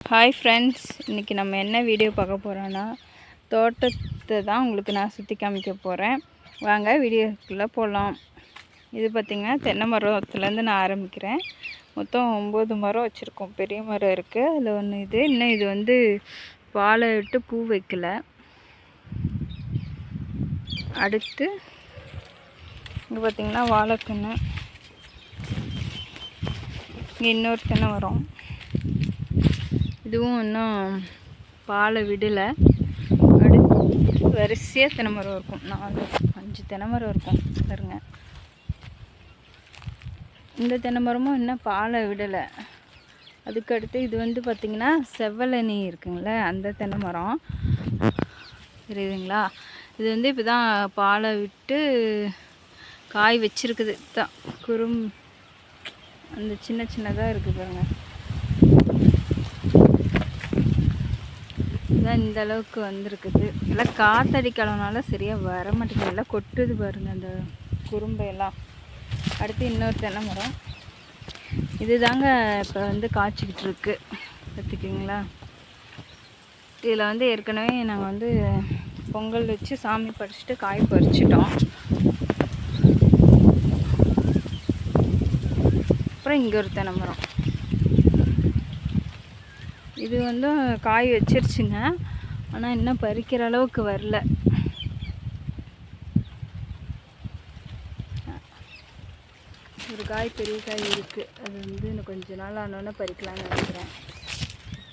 Hi friends இன்றைக்கி நம்ம என்ன வீடியோ பார்க்க போகிறோன்னா தோட்டத்தை தான் உங்களுக்கு நான் சுற்றி காமிக்க போகிறேன் வாங்க வீடியோக்குள்ளே போகலாம் இது பார்த்திங்கன்னா தென்னை மரத்துலேருந்து நான் ஆரம்பிக்கிறேன். மொத்தம் ஒம்பது மரம் வச்சுருக்கோம். பெரிய மரம் இருக்குது அதில் ஒன்று இது. இன்னும் இது வந்து வாழை விட்டு பூ வைக்கல. அடுத்து இங்கே பார்த்திங்கன்னா வாழைக்கன்று இங்கே இன்னொரு தென்னை வரும் இதுவும் இன்னும் பாலை விடலை. அடுத்து வரிசையாக தென்னை மரம் இருக்கும். நாலு அஞ்சு தென்னை மரம் இருக்கும். பாருங்க. இந்த தென்னை மரமும் இன்னும் பாலை விடலை. அதுக்கடுத்து இது வந்து பார்த்திங்கன்னா செவ்வலனி இருக்குங்களே அந்த தென்னை மரம் தெரியுதுங்களா இது வந்து இப்போ தான் பாலை விட்டு காய் வச்சிருக்குது. தான் குறும் அந்த சின்ன சின்னதாக இருக்குது பாருங்கள் தான் இந்த அளவுக்கு வந்திருக்குது. எல்லாம் காத்தடிக்கலனால சரியாக வர மாட்டேங்குது. எல்லாம் கொட்டுது பாருங்க அந்த குறும்பையெல்லாம். அடுத்து இன்னொரு தென்னை மரம். இது தாங்க இப்போ வந்து காய்ச்சிக்கிட்டு இருக்கு. பார்த்துக்கிங்களா இதில் வந்து ஏற்கனவே நாங்கள் வந்து பொங்கல் வச்சு சாமி பறிச்சுட்டு காய் பறிச்சிட்டோம். அப்புறம் இங்கே ஒரு தென்னை மரம். இது வந்து காய் வச்சிருச்சுங்க. ஆனால் இன்னும் பறிக்கிற அளவுக்கு வரல. ஒரு காய் பெரிய காய் இருக்குது அது வந்து இன்னும் கொஞ்ச நாள் ஆனோன்னே பறிக்கலாம்னு நினைக்கிறேன்.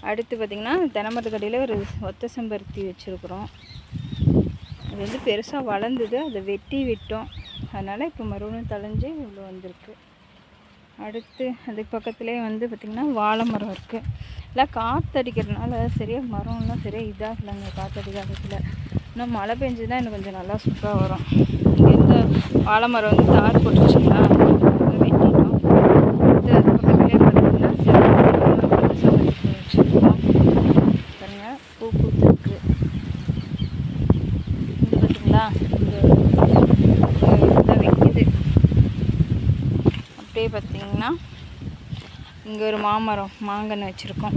அடுத்து பார்த்திங்கன்னா தென்னமரத்துக்கடியில் ஒரு ஒத்த செம்பருத்தி வச்சுருக்குறோம். அது வந்து பெருசாக வளர்ந்தது. அதை வெட்டி விட்டோம். அதனால் இப்போ மறுபடியும் தளைஞ்சு இவ்வளோ வந்திருக்கு. அடுத்து அதுக்கு பக்கத்துலேயே வந்து பார்த்திங்கன்னா வாழை மரம் இருக்குது இல்லை காற்றடிக்கிறதுனால சரியாக மரம்லாம் சரியாக இதாகலைங்க காற்றடிக்காதத்தில் இன்னும் மழை பெஞ்சிதான் எனக்கு கொஞ்சம் நல்லா சூப்பராக வரும். இங்கேருந்து இந்த வாழை மரம் வந்து தார் போட்டுருச்சுங்களா வெட்டிட்டோம் அடுத்து அது பக்கத்துலேயே பார்த்திங்கன்னா செவ்வந்தி வச்சுருக்கோம் பாருங்க பூ பூத்துருக்கு இங்க பார்த்தீங்களா இங்கே வைக்குது அப்படியே பார்த்தீங்கன்னா இங்கே ஒரு மாமரம் மாங்கன்று வச்சுருக்கோம்.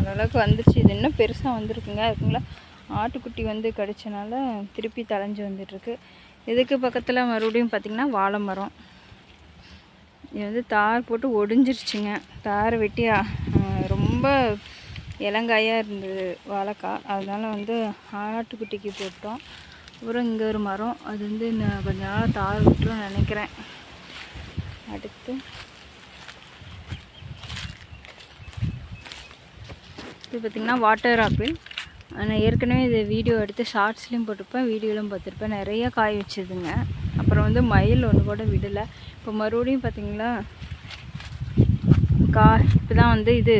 ஓரளவுக்கு வந்துருச்சு. இது இன்னும் பெருசாக வந்திருக்குங்க. அதுக்குங்களா ஆட்டுக்குட்டி வந்து கடிச்சனால திருப்பி தலைஞ்சு வந்துட்டுருக்கு. இதுக்கு பக்கத்தில் மறுபடியும் பார்த்திங்கன்னா வாழை மரம். இது வந்து தார் போட்டு ஒடிஞ்சிருச்சுங்க. தாரை வெட்டி ரொம்ப இலங்காயாக இருந்தது வாழைக்காய் அதனால் வந்து ஆட்டுக்குட்டிக்கு போட்டோம். அப்புறம் இங்கே ஒரு மரம். அது வந்து நான் கொஞ்ச நாள் தார் விட்டுரும் நினைக்கிறேன். அடுத்து இது பார்த்திங்கன்னா வாட்டர் ஆப்பிள் நான் ஏற்கனவே இது வீடியோ எடுத்து ஷார்ட்ஸ்லேயும் போட்டிருப்பேன் வீடியோலையும் பார்த்துருப்பேன். நிறைய காய் வச்சுதுங்க. அப்புறம் வந்து மயில் ஒன்று கூட விடலை. இப்போ மறுபடியும் பார்த்திங்களா? கா இப்போ தான் வந்து இது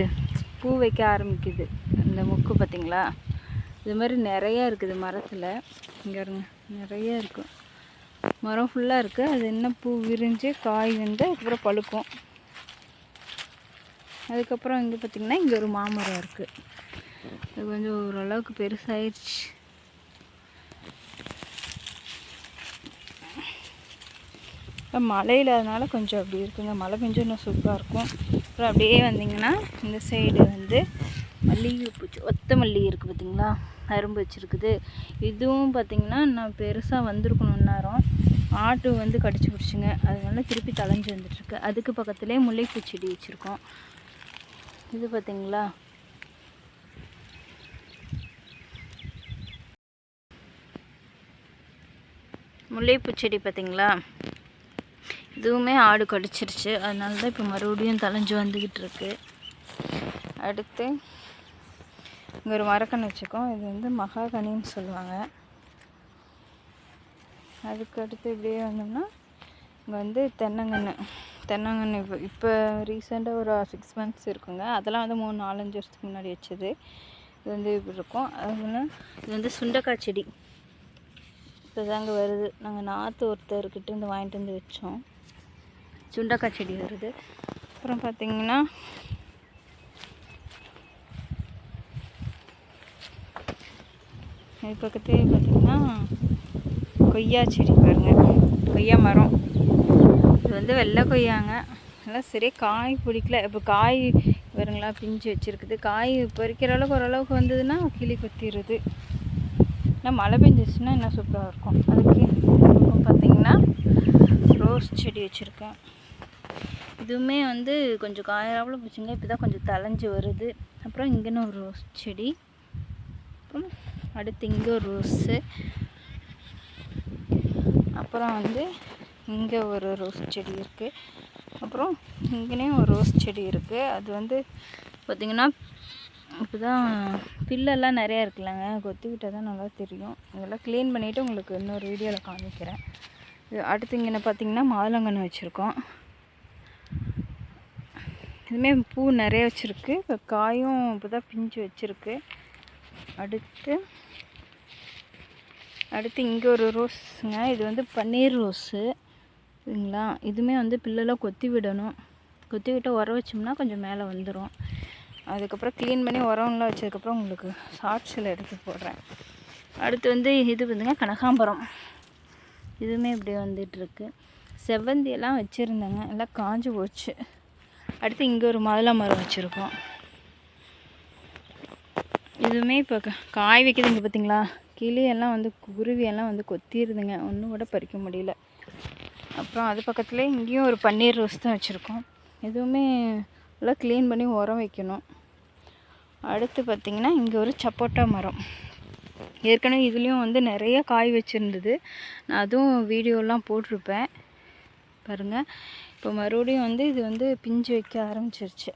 பூ வைக்க ஆரம்பிக்குது. இந்த முக்கு பார்த்திங்களா? இது மாதிரி நிறையா இருக்குது மரத்தில். இங்கே இருங்க நிறையா இருக்கும் மரம் ஃபுல்லாக இருக்குது அது என்ன பூ விரிஞ்சு காய் வந்து அதுக்கப்புறம் பழுக்கும். அதுக்கப்புறம் இங்கே பார்த்திங்கன்னா இங்கே ஒரு மாமரம் இருக்குது அது கொஞ்சம் ஓரளவுக்கு பெருசாயிருச்சு. இப்போ மழை கொஞ்சம் அப்படி இருக்குங்க மழை பெஞ்சு இன்னும் சூப்பராக இருக்கும். அப்புறம் அப்படியே வந்தீங்கன்னா இந்த சைடு வந்து மல்லிகை பூச்சி ஒத்த மல்லி இருக்குது பார்த்திங்களா அரும்பு வச்சுருக்குது. இதுவும் பார்த்திங்கன்னா நான் பெருசாக வந்திருக்கணும் நேரம் ஆட்டு வந்து கடிச்சு பிடிச்சிங்க. அதனால திருப்பி தலைஞ்சு வந்துட்டுருக்கு அதுக்கு பக்கத்துலேயே முல்லைப்பூ செடி வச்சுருக்கோம். இது பார்த்தீங்களா முல்லைப்பூ செடி பார்த்தீங்களா இதுவுமே ஆடு கடிச்சிருச்சு. அதனால தான் இப்போ மறுபடியும் தலைஞ்சு வந்துக்கிட்டு இருக்கு. அடுத்து இங்கே ஒரு மரக்கன்று வச்சுக்கோம் இது வந்து மகாகனின்னு சொல்லுவாங்க. அதுக்கு அடுத்து இப்படியே வந்தோம்னா இங்கே வந்து தென்னங்கன்று. தென்னங்கன்று இப்போ இப்போ ரீசெண்டாக ஒரு சிக்ஸ் மந்த்ஸ் இருக்குங்க. அதெல்லாம் வந்து மூணு நாலஞ்சு வருஷத்துக்கு முன்னாடி வச்சது. இது வந்து இப்படி இருக்கும். அதுனா இது வந்து சுண்டக்காய் செடி. இப்போ தாங்க வருது. நாங்கள் நாற்று ஒருத்தர்கிட்ட இருந்து வாங்கிட்டு வந்து வச்சோம். சுண்டக்காய் செடி வருது. அப்புறம் பார்த்திங்கன்னா இது பக்கத்துலேயே பார்த்தீங்கன்னா கொய்யா செடி பாருங்க. கொய்யா மரம். இது வந்து வெள்ளை கொய்யாங்க. நல்லா சரியாக காய் பிடிக்கல. இப்போ காய் வருங்களா பிஞ்சு வச்சுருக்குது. காய் பறிக்கிற அளவுக்கு ஓரளவுக்கு வந்ததுன்னா கிளி கொத்திடுது ஆனால் மழை பெஞ்சிச்சுன்னா இன்னும் சூப்பராக இருக்கும். அதுக்கு பார்த்திங்கன்னா பார்த்தீங்கன்னா ரோஸ் செடி வச்சுருக்கேன். இதுவுமே வந்து கொஞ்சம் காயாவில் பிடிச்சிங்க இப்போ தான் கொஞ்சம் தலைஞ்சு வருது. அப்புறம் இங்கேன்னு ஒரு ரோஸ் செடி. அப்புறம் அடுத்து இங்கே ஒரு ரோஸு. அப்புறம் வந்து இங்கே ஒரு ரோஸ் செடி இருக்குது அப்புறம் இங்கேயும் ஒரு ரோஸ் செடி இருக்குது அது வந்து பார்த்திங்கன்னா இப்போ தான் பில்லெல்லாம் நிறையா இருக்குல்லங்க. கொத்திக்கிட்டால் தான் நல்லா தெரியும். இதெல்லாம் க்ளீன் பண்ணிவிட்டு உங்களுக்கு இன்னொரு வீடியோவில் காமிக்கிறேன். அடுத்து இங்கே பார்த்திங்கன்னா மாதுளங்கன்று வச்சுருக்கோம். இதுவுமே பூ நிறைய வச்சுருக்கு. இப்போ காயும் இப்போ தான் பிஞ்சு வச்சுருக்கு. அடுத்து அடுத்து இங்கே ஒரு ரோஸுங்க. இது வந்து பன்னீர் ரோஸு. சரிங்களா? இதுவுமே வந்து பில்லெல்லாம் கொத்தி விடணும். கொத்தி விட்டு உரம் வச்சோம்னா கொஞ்சம் மேலே வந்துடும் அதுக்கப்புறம் க்ளீன் பண்ணி உரம்லாம் வச்சதுக்கப்புறம் உங்களுக்கு ஷார்ட்ஸில் எடுத்து போடுறேன். அடுத்து வந்து இது வந்துங்க கனகாம்பரம். இதுவுமே இப்படி வந்துட்டுருக்கு. செவ்வந்தி எல்லாம் வச்சுருந்தேங்க. எல்லாம் காஞ்சி போச்சு. அடுத்து இங்கே ஒரு மாதுளை மரம் வச்சுருக்கோம். இதுவுமே இப்போ க- காய் வைக்குதுங்க பார்த்தீங்களா கிளியெல்லாம் வந்து குருவியெல்லாம் வந்து கொத்திடுதுங்க ஒன்றும் கூட பறிக்க முடியல. அப்புறம் அது பக்கத்துலேயே இங்கேயும் ஒரு பன்னீர் ரோஸ் தான் வச்சுருக்கோம். எதுவுமே நல்லா க்ளீன் பண்ணி உரம் வைக்கணும். அடுத்து பார்த்திங்கன்னா இங்கே ஒரு சப்போட்டா மரம். ஏற்கனவே இதுலேயும் வந்து நிறைய காய் வச்சுருந்தது. நான் அதுவும் வீடியோலாம் போட்டிருப்பேன். பாருங்கள் இப்போ மறுபடியும் வந்து இது வந்து பிஞ்சு வைக்க ஆரம்பிச்சிருச்சு.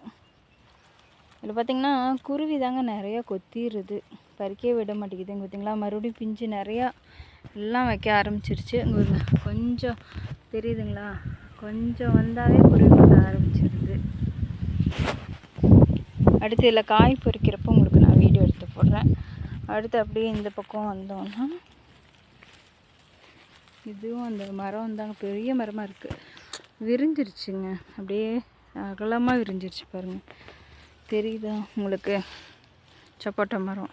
இதில் பார்த்திங்கன்னா குருவி தாங்க நிறையா கொத்திடுது பறிக்கவே விட மாட்டேங்குதுங்க பார்த்திங்களா மறுபடியும் பிஞ்சு நிறையா எல்லாம் வைக்க ஆரம்பிச்சிருச்சு. உங்களுக்கு கொஞ்சம் தெரியுதுங்களா? கொஞ்சம் வந்தாவே குருவி ஆரம்பிச்சிருது. அடுத்து இதில் காய் பொறிக்கிறப்போ உங்களுக்கு நான் வீடியோ எடுத்து போடுறேன். அடுத்து அப்படியே இந்த பக்கம் வந்தோம்னா இதுவும் அந்த மரம் வந்தாங்க பெரிய மரமாக இருக்குது விரிஞ்சிருச்சுங்க. அப்படியே அகலமாக விரிஞ்சிருச்சு பாருங்கள் தெரியுதா உங்களுக்கு? சப்போட்டா மரம்.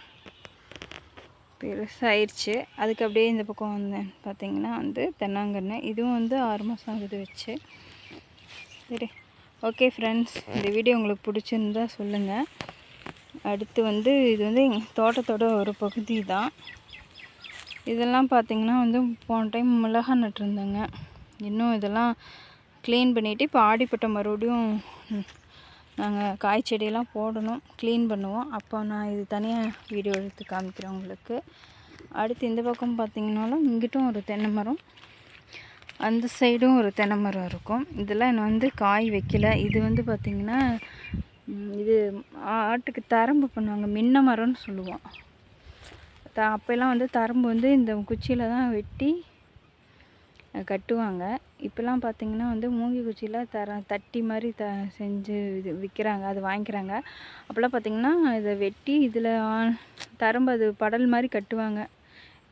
பெருசாகிடுச்சு அதுக்கு அப்படியே இந்த பக்கம் வந்தேன் பார்த்திங்கன்னா வந்து தென்னாங்கன்று இதுவும் வந்து ஆறு மாதம் ஆகுது வச்சு. சரி ஓகே ஃப்ரெண்ட்ஸ் இந்த வீடியோ உங்களுக்கு பிடிச்சிருந்தா சொல்லுங்கள் அடுத்து வந்து இது வந்து எங்கள் தோட்டத்தோட ஒரு பகுதி தான். இதெல்லாம் பார்த்தீங்கன்னா வந்து போன டைம் மிளகா நட்டுருந்தேங்க. இன்னும் இதெல்லாம் க்ளீன் பண்ணிவிட்டு இப்போ ஆடிப்பட்ட மறுபடியும் நாங்கள் காய் செடியெல்லாம் போடணும் க்ளீன் பண்ணுவோம். அப்போ நான் இது தனியாக வீடியோ எடுத்து காமிக்கிறேன் உங்களுக்கு. அடுத்து இந்த பக்கம் பார்த்திங்கனாலும் இங்கிட்டும் ஒரு தென்னை மரம் அந்த சைடும் ஒரு தென்னை மரம் இருக்கும். இதெல்லாம் என்ன வந்து காய் வைக்கல. இது வந்து பார்த்திங்கன்னா இது ஆட்டுக்கு தரம்பு பண்ணுவாங்க. மின்ன மரம்னு சொல்லுவோம். த அப்போல்லாம் வந்து தரம்பு வந்து இந்த குச்சியில் தான் வெட்டி கட்டுவாங்க. இப்போல்லாம் பார்த்தீங்கன்னா வந்து மூங்கி குச்சியில் தர தட்டி மாதிரி த செஞ்சு இது விற்கிறாங்க அது வாங்கிக்கிறாங்க. அப்போல்லாம் பார்த்தீங்கன்னா இதை வெட்டி இதில் தரம்பு அது படல் மாதிரி கட்டுவாங்க.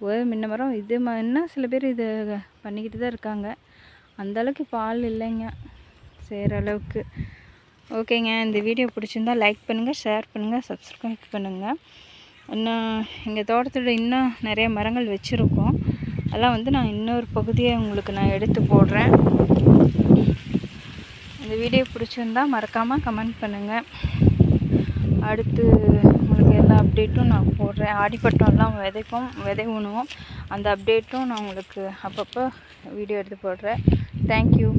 ஒரு முன்ன மரம் இது மாதிரினா சில பேர் இதை பண்ணிக்கிட்டு தான் இருக்காங்க. அந்த அளவுக்கு இல்லைங்க. செய்கிற அளவுக்கு. ஓகேங்க இந்த வீடியோ பிடிச்சிருந்தா லைக் பண்ணுங்கள் ஷேர் பண்ணுங்கள் சப்ஸ்கிரைப் பண்ணுங்கள் இன்னும் எங்கள் தோட்டத்தில் இன்னும் நிறைய மரங்கள் வச்சுருக்கோம். அதெல்லாம் வந்து நான் இன்னொரு பகுதியை உங்களுக்கு நான் எடுத்து போடுறேன். இந்த வீடியோ பிடிச்சிருந்தா மறக்காமல் கமெண்ட் பண்ணுங்கள் அடுத்து உங்களுக்கு எல்லா அப்டேட்டும் நான் போடுறேன். ஆடிப்பட்டம்லாம் விதைப்போம் விதை உணுவோம் அந்த அப்டேட்டும் நான் உங்களுக்கு அப்பப்போ வீடியோ எடுத்து போடுறேன். தேங்க்யூ